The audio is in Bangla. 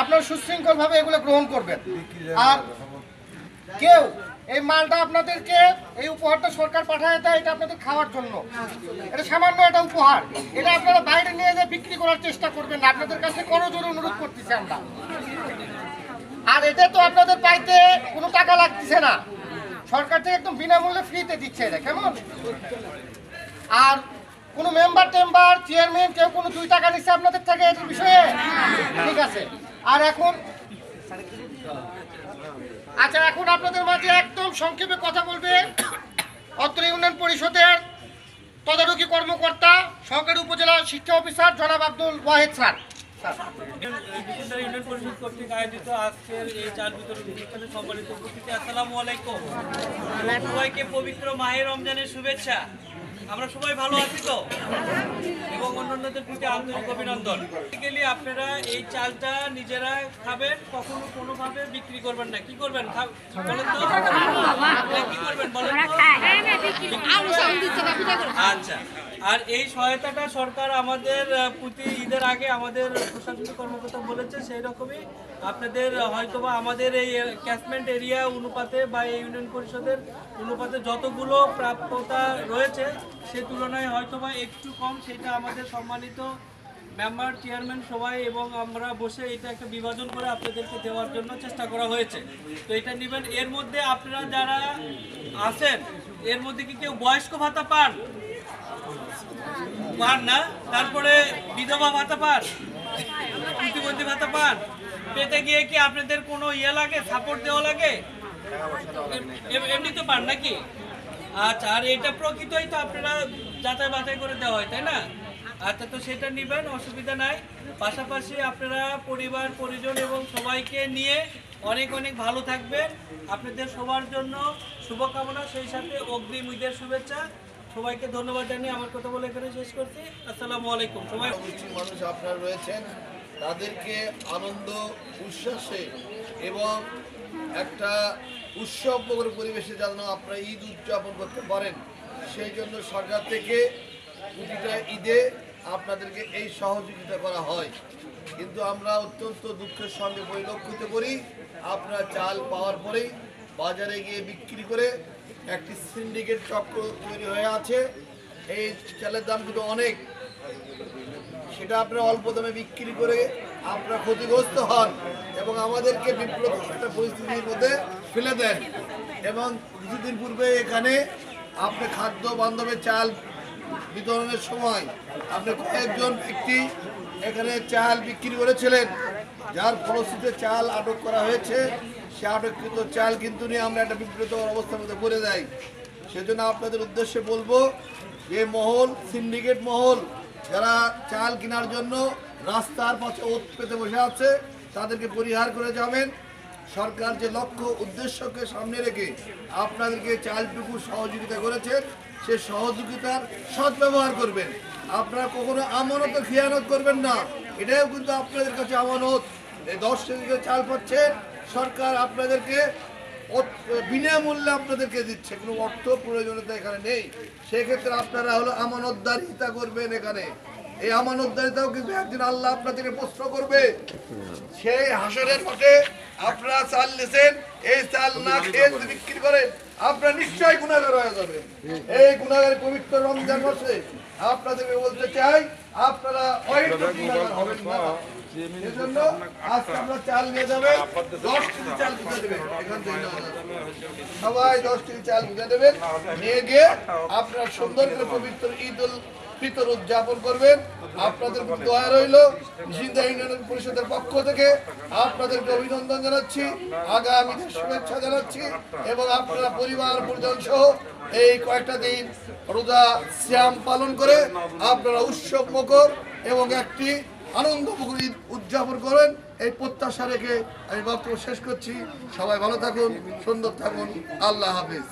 আপনার সুশৃঙ্খল ভাবে এগুলো গ্রহণ করবেন। আর কেউ এই মালটা আপনাদেরকে এই উপহারটা সরকার পাঠায় দেয়, এটা আপনাদের খাওয়ার জন্য। এটা সামান্য একটা উপহার। এটা আপনারা বাইরে নিয়ে যেয়ে বিক্রি করার চেষ্টা করবেন আপনাদের কাছে করজোরে অনুরোধ করতেছি আমরা। আর এটা তো আপনাদের পাইতে কোনো টাকা লাগতেছে না। সরকার থেকে একদম বিনামূল্যে ফ্রিতে দিচ্ছে এটা, কেমন? আর কোনো মেম্বার টেম্বার চেয়ারম্যান কেউ কোনো দুই টাকা নিচ্ছে আপনাদের থেকে এটার বিষয়ে? ঠিক আছে। আর এখন আচ্ছা এখন আপনাদের মাঝে একদম সংক্ষেপে কথা বলবে অত্র ইউনিয়ন পরিষদের তদারকি কর্মকর্তা, সহকারী উপজেলা শিক্ষা অফিসার জনাব আব্দুল ওয়াহেদ স্যার। পরিষদ কর্তৃক এই আসসালামু আলাইকুম। সবাইকে পবিত্র মাহে রমজানের শুভেচ্ছা। আমরা সবাই ভালো আছি তো? এবং অন্যান্যদের প্রতি আন্তরিক অভিনন্দন। বেসিক্যালি আপনারা এই চালটা নিজেরা খাবেন কখনো কোনোভাবে বিক্রি করবেন না। কি করবেন? বলেন তো। হ্যাঁ, কি করবেন বলেন আচ্ছা। আর এই সহায়তাটা সরকার আমাদের প্রতি ঈদের আগে আমাদের প্রশাসনিক কর্মকর্তা বলেছে সেই রকমই। আপনাদের হয়তোবা আমাদের এই ক্যাচমেন্ট এরিয়া অনুপাতে বা এই ইউনিয়ন পরিষদের অনুপাতে যতগুলো প্রাপ্যতা রয়েছে, সে তুলনায় হয়তোবা একটু কম। সেটা আমাদের সম্মানিত মেম্বার চেয়ারম্যান সবাই এবং আমরা বসে এটা একটা বিভাজন করে আপনাদেরকে দেওয়ার জন্য চেষ্টা করা হয়েছে। তো এটা নেবেন। এর মধ্যে আপনারা যারা আছেন, এর মধ্যে কি কেউ বয়স্ক ভাতা পান? পান না, তারপরে বিধবা ভাতা পান, প্রতিবন্ধী ভাতা পান। পেতে গিয়ে কি আপনাদের কোনো ইয়ে লাগে সাপোর্ট দেওয়া লাগে? এম- এমনি তো পান নাকি? আচ্ছা আর এটা প্রকৃতই তো আপনারা যাচাই বাছাই করে দেওয়া হয়, তাই না? আচ্ছা তো সেটা নেবেন, অসুবিধা নাই। পাশাপাশি আপনারা পরিবার, পরিজন এবং সবাইকে নিয়ে অনেক অনেক ভালো থাকবেন। আপনাদের সবার জন্য শুভকামনা, সেই সাথে অগ্রিম ঈদের শুভেচ্ছা। সবাইকে ধন্যবাদ জানিয়ে আমার কথা বলে এখানে শেষ করছি। আসসালামু আলাইকুম। সবাই মুসলিম মানুষ আপনারা রয়েছেন। তাদেরকে আনন্দ, উচ্ছ্বাসে এবং একটা উৎসব পরিবেশে যেন আপনারা ঈদ উদযাপন করতে পারেন। সেই জন্য সরকার থেকে প্রতিটা ঈদে আপনাদেরকে এই সহযোগিতা করা হয়। কিন্তু আমরা অত্যন্ত দুঃখের সঙ্গে পরিলক্ষিত করি। আপনারা চাল পাওয়ার পরেই বাজারে গিয়ে বিক্রি করে একটি সিন্ডিকেট চক্র তৈরি হয়ে আছে। এই চালের দাম কিন্তু অনেক। সেটা আপনারা অল্প দামে বিক্রি করে আপনারা ক্ষতিগ্রস্ত হন এবং আমাদেরকে বিপ্লব একটা পরিস্থিতির মধ্যে ফেলে দেন এবং কিছুদিন পূর্বে এখানে আপনি খাদ্য বান্ধবের চাল বিতরণের সময় আপনি কয়েকজন ব্যক্তি এখানে চাল বিক্রি করেছিলেন। যার ফলশ্রুতিতে চাল আটক করা হয়েছে, সে আটককৃত চাল কিন্তু নিয়ে আমরা একটা বিব্রত অবস্থার মধ্যে পড়ে যাই। সেজন্য আপনাদের উদ্দেশ্যে বলব যে মহল সিন্ডিকেট মহল, যারা চাল কেনার জন্য রাস্তার পাশে ওত পেতে বসে আছে, তাদেরকে পরিহার করে যাবেন। সরকার যে লক্ষ্য, উদ্দেশ্যকে সামনে রেখে আপনাদেরকে চালটুকু সহযোগিতা করেছেন সে সহযোগিতার সদ্ব্যবহার করবেন। আপনারা কখনো আমানত খেয়ানত করবেন না। এটাও কিন্তু আপনাদের কাছে আমানত এই দশ কেজি চাল পাচ্ছেন সরকার আপনাদেরকে বিনামূল্যে আপনাদেরকে দিচ্ছে, কোনো অর্থ প্রয়োজনীয়তা এখানে নেই। সেক্ষেত্রে আপনারা হলো আমানতদারিতা করবেন এখানে। এই আমানতদারিতাও কিন্তু একদিন আল্লাহ আপনাদেরকে প্রশ্ন করবে। সেই হাসরের মাঠে আপনারা চাল নিয়েছেন এই চাল না খেয়ে বিক্রি করেন, আপনারা নিশ্চয়ই গুণাগার হয়ে যাবেন। এই গুণাগার পবিত্র রমজান মাসে আপনাদেরকে বলতে চাই, আপনারা হবেন না। সেজন্য আজকে আমরা চাল নিয়ে যাবেন দশ থেকে সবাই দশ চাল বুঝে দেবেন। নিয়ে গিয়ে আপনারা সুন্দর করে পবিত্র ঈদ উল ফিতর উদযাপন করবেন। আপনাদের দয়া রইল। জিন্দা ইউনিয়ন পরিষদের পক্ষ থেকে আপনাদেরকে অভিনন্দন জানাচ্ছি আগামীতে শুভেচ্ছা জানাচ্ছি এবং আপনারা পরিবার, পরিজন সহ এই কয়েকটা দিন রোজা, শ্যাম পালন করে আপনারা উৎসব মুখর এবং একটি আনন্দ ঈদ উদযাপন করেন। এই প্রত্যাশা রেখে আমি বক্তব্য শেষ করছি। সবাই ভালো থাকুন, সুন্দর থাকুন। আল্লাহ হাফিজ।